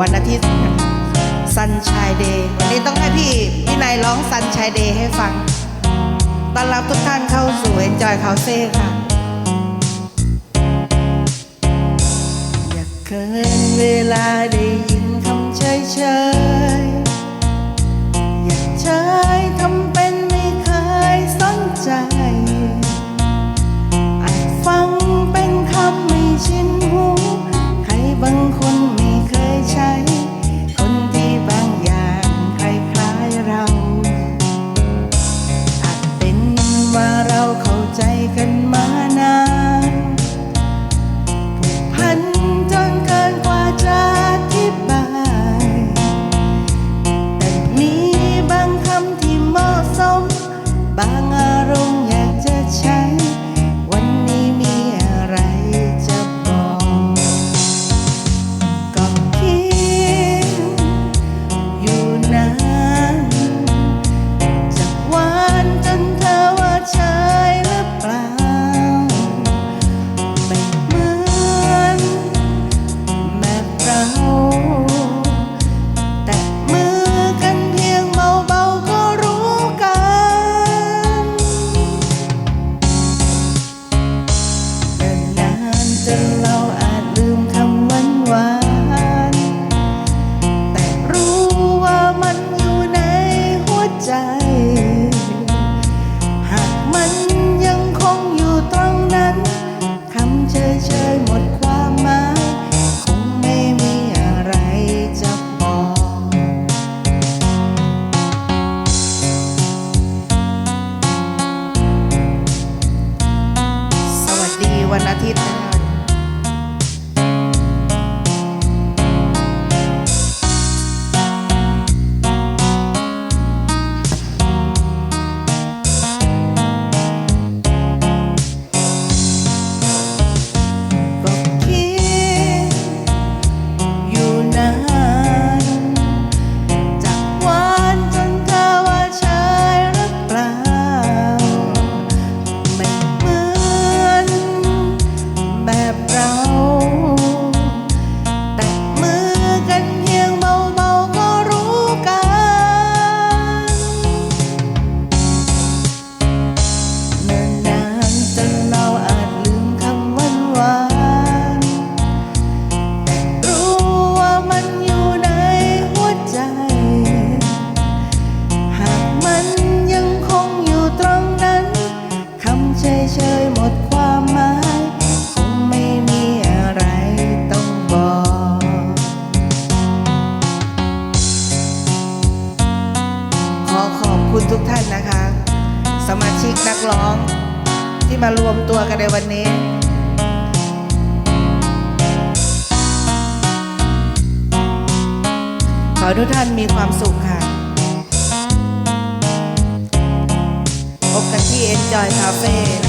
วันอาทิตย์ซันชายเดย์วันนี้ต้องให้พี่พี่นายร้องซันชายเดย์ให้ฟังต้อนรับทุกท่านเข้าสู่เอ็นจอยคาเซ่ค่ะ อยากเกิเวลาได้ันอาทิตย์นะ 然后 คุณทุกท่านนะคะ สมาชิกนักร้องที่มารวมตัวกันในวันนี้ขอทุกท่านมีความสุขค่ะพบกันที่ Enjoy Cafe